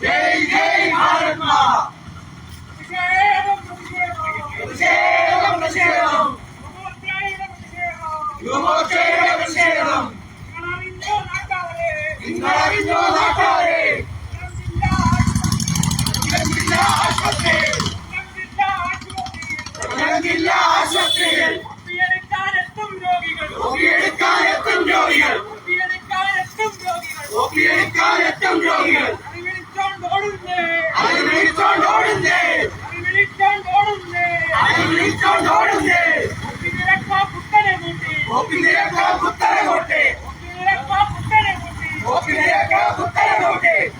जय जय भारत माँ ജില്ലാ ആശുപത്രിയിൽ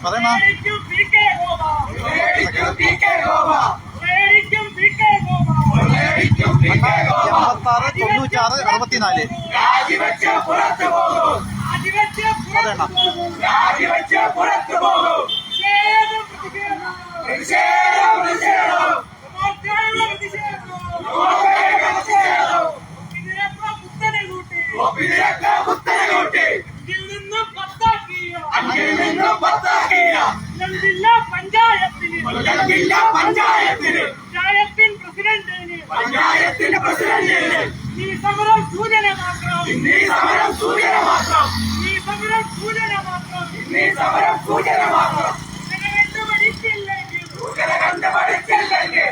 പറയണ? എൺപത്താറ് തൊണ്ണൂറ്റാറ് അറുപത്തിനാല്. പറയണ പ്രതിഷേധം പ്രതിഷേധം. പത്താക്കിയ ജില്ലാ പഞ്ചായത്തിന്. ജില്ലാ പഞ്ചായത്തിന്. പഞ്ചായത്തിൻ പ്രസിഡന്റിന്. പഞ്ചായത്തിന്റെ പ്രസിഡന്റിന്. ഈ സമരം സൂചന മാത്രം ഇന്നീ സമരം സൂചന മാത്രം ഈ സമരം സൂചന മാത്രം ഇന്നീ സമരം സൂചന മാത്രം സൂചന കണ്ട് പഠിച്ചില്ലെങ്കിൽ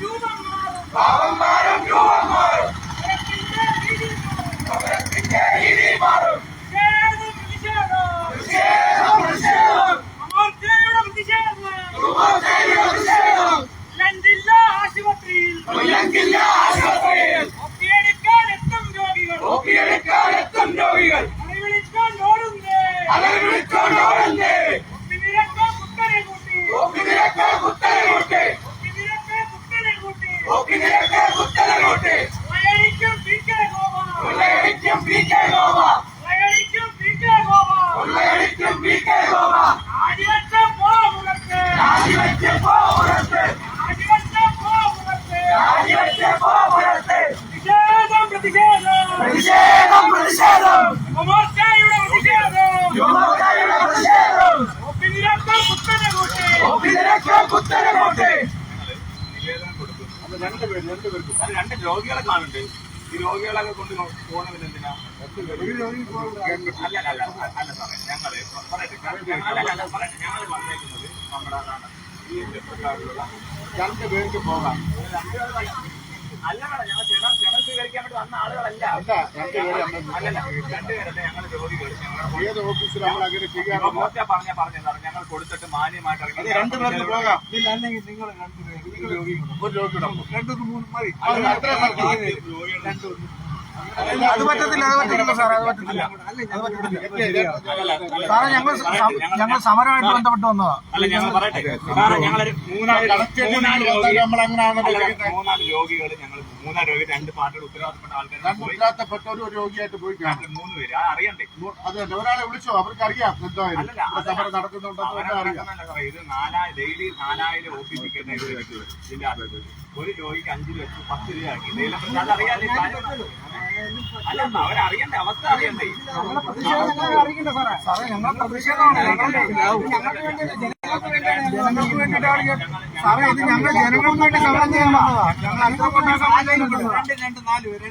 രൂപം മാറും. രൂപം മാറും സമരത്തിന്റെ രീതി മാറും. സമരത്തിന്റെ രീതി മാറും പ്രതിഷേധം, പ്രതിഷേധം. പ്രതിഷേധം പ്രതിഷേധം അമർച്ചയുടെ പ്രതിഷേധം. യുവമോർച്ചയുടെ പ്രതിഷേധം കൊല്ലം ജില്ലാ ആശുപത്രിയിൽ കൊല്ലം ജില്ലാ ആശുപത്രിയിൽ ഒപ്പിയെടുക്കാൻ എത്തും രോഗികൾ ഒപ്പിയെടുക്കാൻ എത്തും രോഗികൾ അറിവിളിക്കാൻ ഓടുന്നേ അവർ വിളിച്ചോണ്ടോടുന്നേ ഒപ്പിനിരക്കാൻ കുത്തനെ കൂട്ടി ഒപ്പിനിരക്ക കുത്തര കൊട്ടെ ഒപ്പിനിരക്കാൻ കുത്തനെ കൂട്ടി ഒപ്പിനിരക്ക കുത്തര കൊട്ടെ കൊള്ളയടിക്കും പി കെ ഗോപ കൊള്ളയടിക്കും പി കെ ഗോപ കൊള്ളയടിക്കും പി കെ ഗോപ കൊള്ളയടിക്കും പി കെ ഗോപ ആദിവച്ച പോ മുഖത്ത് രാജിവെച്ച് പോ പുറത്ത് ആദിവച്ച പോ മുഖത്ത് രാജിവെച്ച് പോ പുറത്ത് പ്രതിഷേധം പ്രതിഷേധം പ്രതിഷേധം പ്രതിഷേധം അമർച്ചയുടെ പ്രതിഷേധം യുവമോർച്ചയുടെ പ്രതിഷേധം ഒപ്പിനിരക്കാൻ കുത്തനെ കൂട്ടി ഒപ്പിനിരക്ക കുത്തര കൊട്ടെ അത് രണ്ട് രോഗികളെ കാണുന്നുണ്ട്. ഈ രോഗികളൊക്കെ കൊണ്ട് പോകണമെന്ന് എന്തിനാ അല്ല അല്ല അല്ല അല്ല സാറേ ഞങ്ങൾ പറയട്ടെ ഞങ്ങൾ വന്നേക്കുന്നത് നമ്മുടെ ഈ ചെറുപ്പക്കാരിലുള്ള രണ്ട് പേർക്ക് പോകാം. അല്ല ഞങ്ങൾ സ്വീകരിക്കാൻ വേണ്ടി വന്ന ആളുകളല്ല. ഞങ്ങൾ ഏത് ഓഫീസിൽ നമ്മൾ അങ്ങനെ ഞങ്ങൾ പറഞ്ഞ പറഞ്ഞു സാർ ഞങ്ങൾ കൊടുത്തിട്ട് മാന്യമായിട്ട് ഇറങ്ങി. ഒരു രോഗിയുടെ അത് പറ്റത്തില്ല അത് പറ്റത്തില്ല സാറേ അത് പറ്റത്തില്ല. സാറേ ഞങ്ങൾ ഞങ്ങൾ സമരമായിട്ട് ബന്ധപ്പെട്ട് വന്നതാ. അല്ല ഞങ്ങൾ പറയട്ടെ. സാറേ ഞങ്ങളൊരു മൂന്നാൽ മൂന്നാൽ രോഗികൾ ഞങ്ങൾ മൂന്ന് ഒരു രോഗിയായിട്ട് പോയി മൂന്ന് പേര്. അറിയണ്ടേ? അത് ഒരാളെ വിളിച്ചോ? അവർക്ക് അറിയാം എന്തായാലും സമരം ഇത് നാലായിരം ഡെയിലി ഒരു രോഗിക്ക് അഞ്ചു ലക്ഷം പത്ത് രൂപയാക്കി അതറിയാതെ അല്ല അവരറിയണ്ട? അവസ്ഥ അറിയണ്ടേ? ഞങ്ങളുടെ പ്രതിഷേധമാണ്. ജനങ്ങൾക്ക് വേണ്ടിയിട്ടാണ് സാറേ ഇത് ഞങ്ങൾ ജനങ്ങൾക്ക് വേണ്ടി സമരം ചെയ്യാൻ വന്നതാ ഞങ്ങൾ അല്പം നാല് പേര്.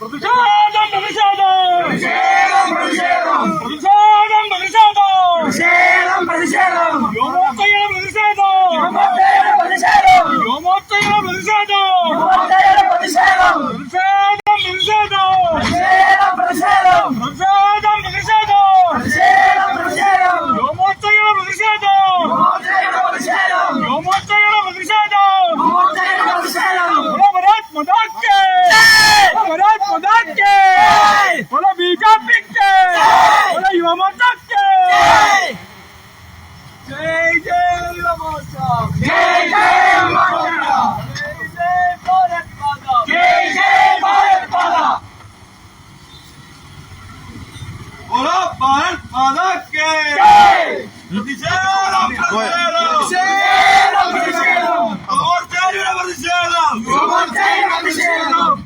പ്രതിഷേധം പ്രതിഷേധം. പ്രതിഷേധം പ്രതിഷേധം. പ്രതിഷേധം പ്രതിഷേധം. പ്രതിഷേധം പ്രതിഷേധം യുവമോർച്ചയുടെ പ്രതിഷേധം യുവമോർച്ചയുടെ പ്രതിഷേധം പ്രതിഷേധം പ്രതിഷേധം പ്രതിഷേധം പ്രതിഷേധം പ്രതിഷേധം പ്രതിഷേധം ഭാരത് മാതാക്കേ പ്രതിഷേധം പ്രതിഷേധം.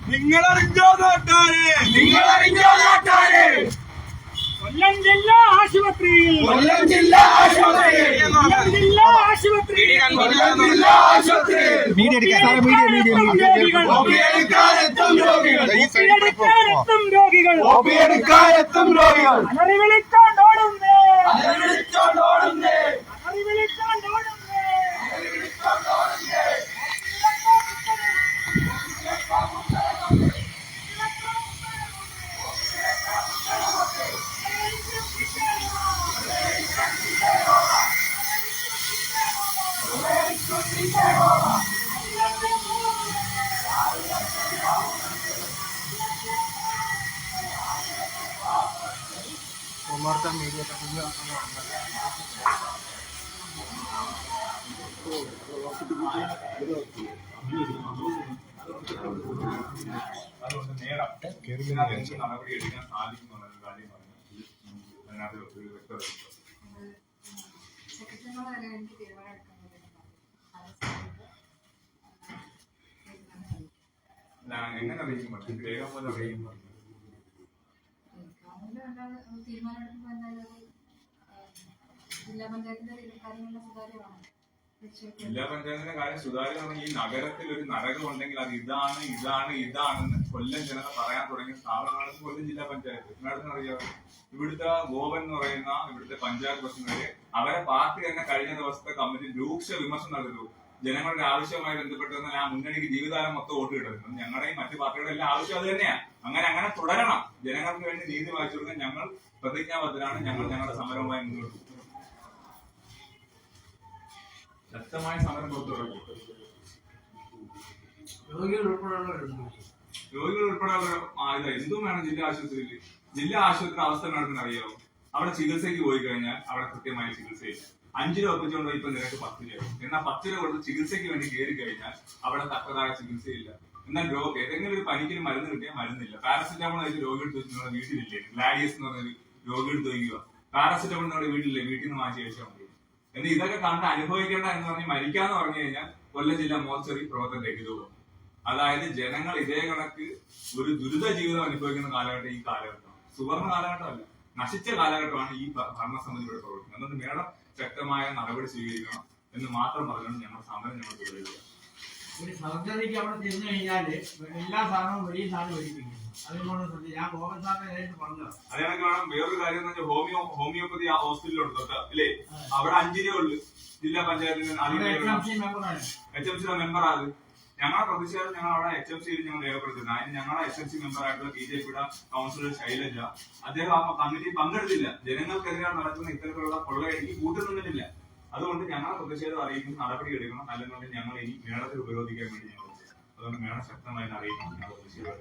നിങ്ങളറിഞ്ഞോ നാട്ടാരെ? നിങ്ങളറിഞ്ഞോ നാട്ടാരെ? യുവമോർച്ചയുടെ ജില്ലാ ആശുപത്രിയിൽ. കൊല്ലം ജില്ലാ ആശുപത്രിയിൽ. കൊല്ലം ജില്ലാ ആശുപത്രിയിൽ. കൊല്ലം ജില്ലാ ആശുപത്രിയിൽ. രോഗികൾ ഒപ്പിയെടുക്കാനെത്തും രോഗികൾ. ഒപ്പിയെടുക്കാനെത്തും രോഗികൾ. ഒപ്പിയെടുക്കാനെത്തും രോഗികൾ. അലറി വിളിച്ചോണ്ടോടുന്നേ വിളിച്ചോണ്ടോടുന്നേ അലറി വിളിച്ചോണ്ടോടുന്നേ അതുകൊണ്ട് നേരം ഇതിനകത്ത് എന്ത് നടപടി എടുക്കാൻ സാധിക്കും എന്നുള്ള കാര്യം പറഞ്ഞു അതിനകത്ത് വ്യക്തത എങ്ങനെ അറിയിക്കും പറഞ്ഞു രേഖ പോലെ അറിയിക്കും ആ, ജില്ലാ പഞ്ചായത്തിന്റെ കാര്യങ്ങളുടെ സുതാര്യമാണ്. തീർച്ചയായിട്ടും ജില്ലാ പഞ്ചായത്തിന്റെ കാര്യം സുതാര്യമാണ്. ഈ നഗരത്തിൽ ഒരു നരകം ഉണ്ടെങ്കിൽ അത് ഇതാണ് ഇതാണ് ഇതാണെന്ന് കൊല്ലം ജനത പറയാൻ തുടങ്ങിയ സ്ഥാപനമാണ് കൊല്ലം ജില്ലാ പഞ്ചായത്ത്. എല്ലായിടത്തും അറിയാം ഇവിടുത്തെ ഗോവൻ എന്ന് പറയുന്ന ഇവിടുത്തെ പഞ്ചായത്ത് പ്രസിഡന്റ് അവരെ പാർട്ടി തന്നെ കഴിഞ്ഞ ദിവസത്തെ കമ്മിറ്റി രൂക്ഷ വിമർശനം നടന്നു ജനങ്ങളുടെ ആവശ്യവുമായി ബന്ധപ്പെട്ട് ആ മുന്നണിക്ക് ജീവിതകാലം മൊത്തം വോട്ട് കിട്ടുന്നത് ഞങ്ങളുടെയും മറ്റു പാർട്ടികളുടെ എല്ലാ ആവശ്യം അത് തന്നെയാണ് അങ്ങനെ അങ്ങനെ തുടരണം. ജനങ്ങൾക്ക് വേണ്ടി നീതി വായിച്ചു കൊടുക്കാൻ ഞങ്ങൾ പ്രതിജ്ഞാബദ്ധരാണ്. ഞങ്ങൾ ഞങ്ങളുടെ സമരവുമായി മുന്നോട്ട് ശക്തമായ സമരം രോഗികൾ ഉൾപ്പെടെയുള്ള ആ, ഇത് എന്തും വേണം ജില്ലാ ആശുപത്രിയിൽ. ജില്ലാ ആശുപത്രി അവസ്ഥ നടക്കുന്ന അറിയാമോ അവിടെ ചികിത്സയ്ക്ക് പോയി കഴിഞ്ഞാൽ അവിടെ കൃത്യമായ ചികിത്സയില്ല. അഞ്ചു രൂപ ഒപ്പിച്ചുകൊണ്ട് പോയി ഇപ്പൊ നിനക്ക് പത്ത് രൂപ എന്നാൽ പത്ത് രൂപ കൊടുത്ത് ചികിത്സയ്ക്ക് വേണ്ടി കയറി കഴിഞ്ഞാൽ അവിടെ തക്കതായ ചികിത്സയില്ല. എന്നാൽ രോഗം ഏതെങ്കിലും ഒരു പനിക്ക് ഒരു മരുന്ന് കിട്ടിയാൽ മരുന്നില്ല. പാരസെറ്റാമോൾ ആയിട്ട് രോഗി എടുത്ത് വെച്ച് നിങ്ങളുടെ വീട്ടിലില്ലേ? ഗ്ലാഡിയസ് എന്ന് പറഞ്ഞൊരു രോഗി എടുത്ത് വയ്ക്കുക. പാരസെറ്റാമോൾ നമ്മുടെ വീട്ടിലില്ലേ? വീട്ടിൽ നിന്ന് മാറ്റി കഴിച്ചാൽ മതി. എന്നാൽ ഇതൊക്കെ കണ്ട് അനുഭവിക്കേണ്ട എന്ന് പറഞ്ഞ് മരിക്കാന്ന് പറഞ്ഞു കഴിഞ്ഞാൽ കൊല്ലം ജില്ലാ മോർച്ചറി പ്രവർത്തനം രഹിതവും അതായത് ജനങ്ങൾ ഇതേ കണക്ക് ഒരു ദുരിത ജീവിതം അനുഭവിക്കുന്ന കാലഘട്ടം ഈ കാലഘട്ടമാണ്. സുവർണ കാലഘട്ടമല്ല. നശിച്ച കാലഘട്ടമാണ് ഈ ഭരണസമിതിയുടെ പ്രവർത്തനം. അതുകൊണ്ട് മേഡം ശക്തമായ നടപടി സ്വീകരിക്കണം എന്ന് മാത്രം പറഞ്ഞുകൊണ്ട് ഞങ്ങൾ സമരം ഞങ്ങൾ തുടരുക ഒരു സർജറിക്ക് അവിടെ ചെന്ന് കഴിഞ്ഞാൽ എല്ലാ സാധനവും വലിയ സാധനം മേടിപ്പിക്കുന്നു അതുകൊണ്ട് ഞാൻ ഗോപൻ സാറിനെ നേരിട്ട് പറഞ്ഞതാണ്. അതേ കണക്ക് വേണം വേറൊരു കാര്യം എന്ന് വെച്ചാൽ ഹോമിയോ ഹോമിയോപ്പതി ആ ഹോസ്പിറ്റലിലുണ്ട് തൊട്ട് അല്ലേ? അവിടെ അഞ്ചു ഉള്ളു. ജില്ലാ പഞ്ചായത്തിന്റെ എച്ച് എം സിയുടെ മെമ്പർ അത് ഞങ്ങളുടെ പ്രതിഷേധം ഞങ്ങൾ അവിടെ എച്ച് എം സിയിൽ ഞങ്ങൾ രേഖപ്പെടുത്തുന്നത് അതിന് ഞങ്ങളുടെ എച്ച് എം സി മെമ്പർ ആയിട്ടുള്ള ബി ജെ പിയുടെ കൗൺസിലർ ശൈലജ അദ്ദേഹം ആ കമ്മിറ്റി പങ്കെടുത്തില്ല. ജനങ്ങൾക്കെതിരെ നടക്കുന്ന ഇത്തരത്തിലുള്ള കൊള്ളയടിക്ക് കൂട്ടുനിന്നിട്ടില്ല അതുകൊണ്ട് ഞങ്ങളുടെ പ്രതിഷേധം അറിയിക്കുന്ന നടപടി എടുക്കണം. അല്ലെന്നുണ്ടെങ്കിൽ ഞങ്ങൾ ഇനി മേളത്തിൽ ഉപരോധിക്കാൻ വേണ്ടി ഞങ്ങൾ അതുകൊണ്ട് മേള ശക്തമായി അറിയിക്കണം ഞങ്ങൾ പ്രതിഷേധം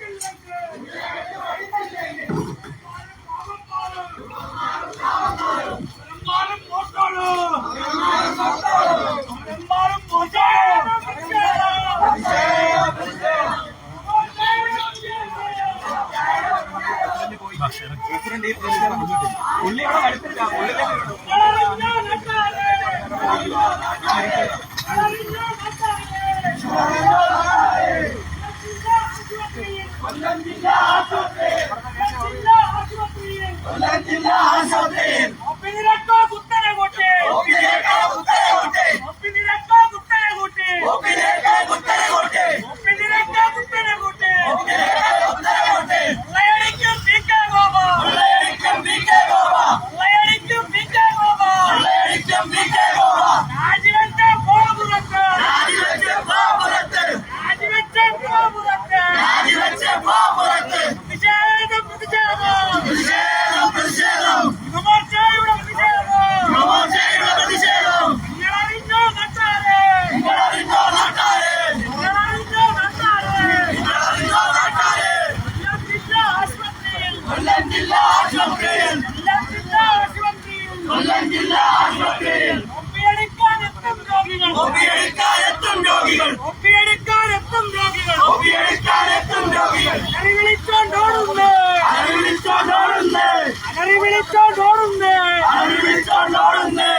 ഒപ്പിയെടുക്കാനെത്തും രോഗികൾ. ഒപ്പിയെടുക്കാനെത്തും രോഗികൾ. ഒപ്പിയെടുക്കാനെത്തും രോഗികൾ. അലറി വിളിച്ചോണ്ടോടുന്നേ. അലറി വിളിച്ചോണ്ടോടുന്നേ. അലറി വിളിച്ചോണ്ടോടുന്നേ. അലറി വിളിച്ചോണ്ടോടുന്നേ.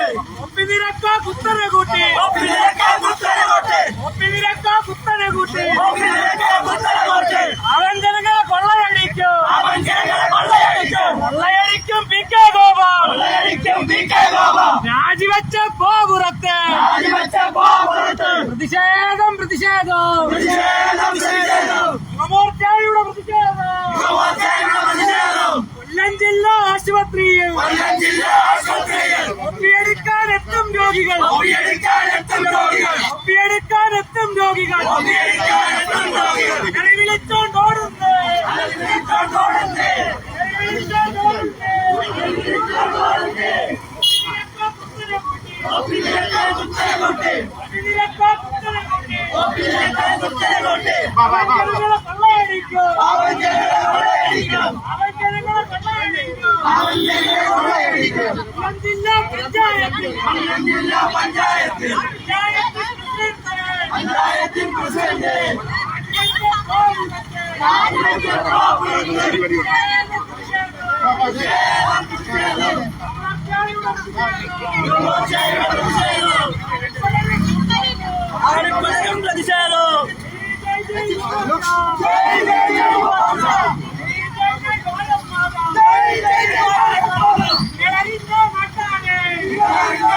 ഒപ്പി നിരക്ക കുത്തനെ കൂട്ടി. ഒപ്പിനിരക്കാൻ കുത്തരകോട്ടെ ഒപ്പി നിരക്ക കുത്തനെ കൂട്ടി. അവൻ ജനങ്ങളെ കൊള്ളയടിക്കും. അവൻ ജനങ്ങളെ കൊള്ളയടിക്കും. കൊള്ളയടിക്കും പി കെ കൊള്ളയടിക്കും പി കെ ഗോപ രാജിവെച്ച പോപുറത്ത് രാജിവെച്ച പ്രതിഷേധം പ്രതിഷേധം. യുവമോർച്ചയുടെ പ്രതിഷേധം. കൊല്ലം ജില്ലാ ആശുപത്രിയിൽ. കൊല്ലം എത്തും രോഗികൾ. രോഗികൾ. ഒപ്പിയെടുക്കാനെത്തും രോഗികൾ. വിളിച്ചോണ്ടോടുന്നേ പഞ്ചായത്തിൽ പ്രസിഡന്റ് പ്രസിഡന്റ് രാജിവെച്ച പോപുറത്ത് രാജിവെച്ച പോപുറത്ത് യുവമോർച്ചയുടെ പ്രതിഷേധം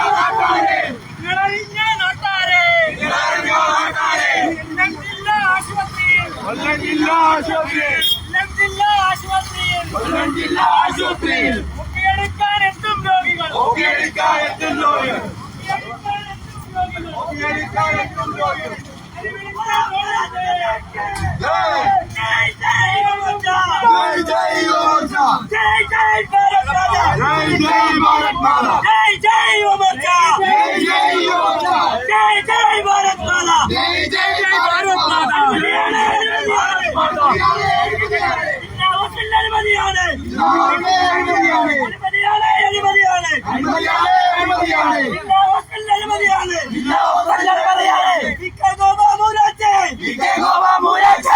ആരിപ്പലരും പ്രതിഷേധം ജയ് ജയ് യുവമോർച്ച ജയ് ജയ് യുവമോർച്ച കൊല്ലം ജില്ലാ ആശുപത്രിയിൽ കൊല്ലം ജില്ലാ ആശുപത്രിയിൽ ഒപ്പിയെടുക്കാനെത്തും രോഗികൾ ഒപ്പിയെടുക്കാനെത്തും രോഗികൾ ഒപ്പിയെടുക്കാനെത്തും രോഗികൾ ജയ് ജയ് യുവമോർച്ച ജയ് ജയ് യുവമോർച്ച